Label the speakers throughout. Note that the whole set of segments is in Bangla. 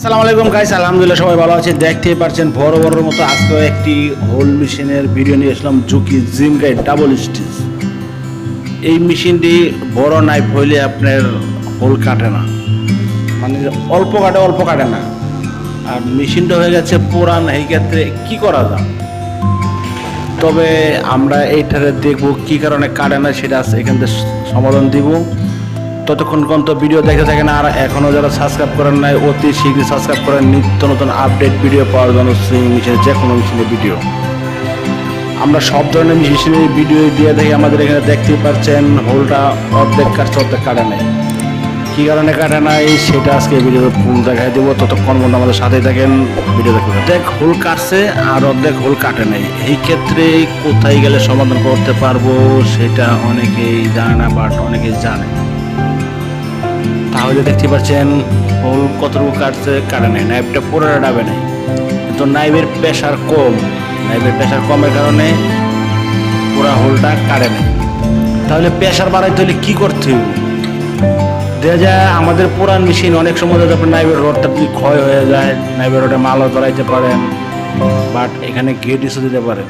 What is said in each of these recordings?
Speaker 1: আসসালামু আলাইকুম গাইস আলহামদুলিল্লাহ সবাই ভালো আছে। দেখতেই পারছেন বড় বড় মতো আজকেও একটি হোল মেশিনের ভিডিও নিয়ে আসলাম জুকি জিম গাইড ডাবল স্টিচ এই মেশিনটি বড় নাইফ হইলে আপনার হোল কাটে না। মানে অল্প কাটে অল্প কাটে না। আর মেশিনটা হয়ে গেছে পুরান, এই ক্ষেত্রে কি করা যায়? তবে আমরা এইটারে দেখব কি কারণে কাটে না, সেটা এখান থেকে সমাধান দিব। ততক্ষণ পর্যন্ত ভিডিও দেখে থাকেন আর এখনও যারা সাবস্ক্রাইব করেন নাই, অতি শীঘ্রই সাবস্ক্রাইব করেন নিত্য নতুন আপডেট ভিডিও পাওয়ার জন্য সুইং মেশিনের যে কোনো মেশিনের ভিডিও আমরা সব ধরনের মেশিনের ভিডিও দিয়ে থাকি। আমাদের এখানে দেখতেই পাচ্ছেন, হোলটা অর্ধেক কাটছে, অর্ধেক কাটে নাই। কী কারণে কাটে নাই, সেটা আজকে ভিডিওতে ফুল দেখাই দেবো। ততক্ষণ পর্যন্ত আমাদের সাথেই থাকেন ভিডিও দেখতে অর্ধেক হোল কাটছে আর অর্ধেক হোল কাটে নাই। এই ক্ষেত্রে কোথায় গেলে সমাধান করতে পারব, সেটা অনেকেই জানে না বাট অনেকেই জানে। তাহলে দেখতে পাচ্ছেন হোল কতটুকু কাটছে, কাটে নাই, নাইফটা পুরোটা ডাবে নাই। তো নাইফের প্রেশার কম, নাইফের প্রেশার কমের কারণে পুরা হোলটা কাটে নাই। তাহলে প্রেশার বাড়াইতে হলে কী করতে হবে? দেখা যায় আমাদের পুরান মেশিন, অনেক সময় যায় আপনার নাইভের রডটা যদি ক্ষয় হয়ে যায় নাইভের রডে মালও ধরাইতে পারেন, বাট এখানে গেটিসও দিতে পারেন।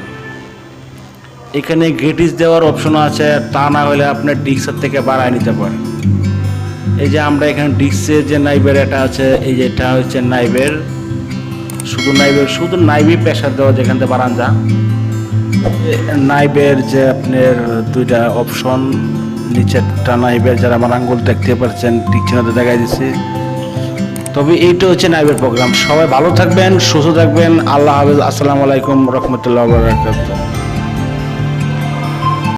Speaker 1: এখানে গেটিস দেওয়ার অপশনও আছে, তা না হলে আপনার ডিক্সের থেকে বাড়ায় নিতে পারেন। এই যে আমরা এখানে ডিক্সের যে নাইবের এটা আছে, এই যে এটা হচ্ছে নাইবের শুধু নাইভের শুধু নাইভই প্রেশার দেওয়া যেখান থেকে বাড়ান যা নাইভের যে আপনার দুইটা অপশন নিচেরটা নাইবের যারা আমার আঙ্গুল দেখতে পাচ্ছেন টিকচিনাতে দেখাই দিচ্ছি। তবে এইটা হচ্ছে নাইবের প্রোগ্রাম সবাই ভালো থাকবেন, সুস্থ থাকবেন। আল্লাহ হাফেজ। আসসালামু আলাইকুম, রহমতুল্লাহ